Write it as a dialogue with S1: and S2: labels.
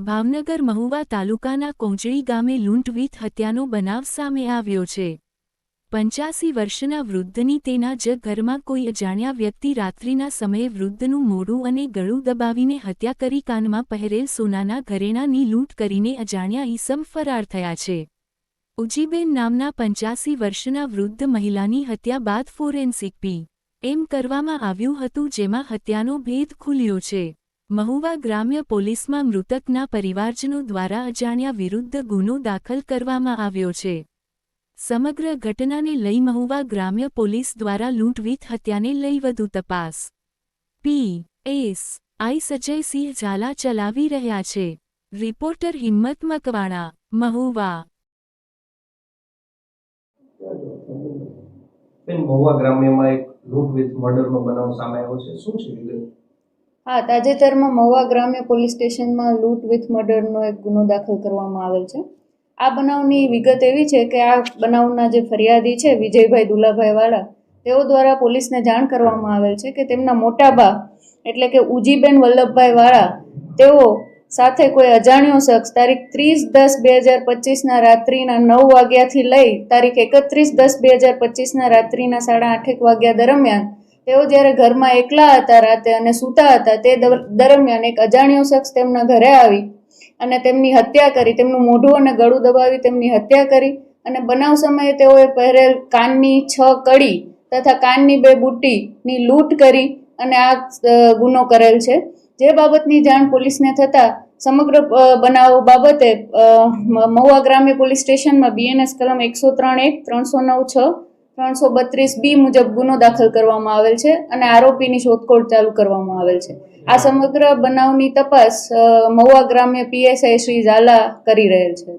S1: ભાવનગર મહુવા તાલુકાના કોંચળી ગામે લૂંટવીત હત્યાનો બનાવ સામે આવ્યો છે. પંચ્યાસી વર્ષના વૃદ્ધની તેના જ ઘરમાં કોઈ અજાણ્યા વ્યક્તિ રાત્રિના સમયે વૃદ્ધનું મોઢું અને ગળું દબાવીને હત્યા કરી કાનમાં પહેરેલ સોનાના ઘરેણાની લૂંટ કરીને અજાણ્યા ઈસમ ફરાર થયા છે. ઉજીબેન નામના પંચ્યાસી વર્ષના વૃદ્ધ મહિલાની હત્યા બાદ ફોરેન્સિક પી. એમ કરવામાં આવ્યું હતું જેમાં હત્યાનો ભેદ ખુલ્યો છે. મહુવા ગ્રામ્ય પોલીસમાં મૃતકના પરિવારજનો દ્વારા અજાણ્યા વિરુદ્ધ ગુનો દાખલ કરવામાં આવ્યો છે. સમગ્ર ઘટનાને લઈ મહુવા ગ્રામ્ય પોલીસ દ્વારા લૂંટવીત હત્યાને લઈ વધુ તપાસ. P S I. સજયસિંહ ઝાલા ચલાવી રહ્યા છે. રિપોર્ટર હિંમત મકવાણા, મહુવા.
S2: મહુવા ગ્રામ્યમાં એક લૂંટ મર્ડરનો બનાવ સામે આવ્યો છે. શું છે
S3: હા, તાજેતરમાં મહુવા ગ્રામ્ય પોલીસ સ્ટેશનમાં લૂંટ વિથ મર્ડરનો એક ગુનો દાખલ કરવામાં આવેલ છે. આ બનાવની વિગત એવી છે કે આ બનાવના જે ફરિયાદી છે, વિજયભાઈ દુલાભાઈવાળા, તેઓ દ્વારા પોલીસને જાણ કરવામાં આવેલ છે કે તેમના મોટા બા, એટલે કે ઉજીબેન વલ્લભભાઈ વાળા તેઓ સાથે કોઈ અજાણ્યો શખ્સ તારીખ ત્રીસ દસ બે હજાર પચીસના રાત્રિના નવ વાગ્યાથી લઈ તારીખ એકત્રીસ દસ બે હજાર પચીસના રાત્રિના સાડા આઠેક વાગ્યા દરમિયાન તેઓ જ્યારે ઘરમાં એકલા હતા રાતે અને સૂતા હતા, તે દરમિયાન એક અજાણ્યો શખ્સ તેમના ઘરે આવી અને તેમની હત્યા કરી, તેમનું મોઢું અને ગળું દબાવી તેમની હત્યા કરી અને બનાવ સમયે તેઓએ પહેરેલ કાનની છ કડી તથા કાનની બે બુટ્ટીની લૂંટ કરી અને આ ગુનો કરેલ છે. જે બાબતની જાણ પોલીસને થતાં સમગ્ર બનાવ બાબતે મહુવા ગ્રામ્ય પોલીસ સ્ટેશનમાં બીએનએસ કલમ એકસો ત્રણ એક ત્રણસો નવ છ ત્રણસો બત્રીસ બી મુજબ ગુનો દાખલ કરવામાં આવેલ છે અને આરોપીની શોધખોળ ચાલુ કરવામાં આવેલ છે. આ સમગ્ર બનાવની તપાસ મહુવા ગ્રામ્ય પીએસઆઈ શ્રી ઝાલા કરી રહેલ છે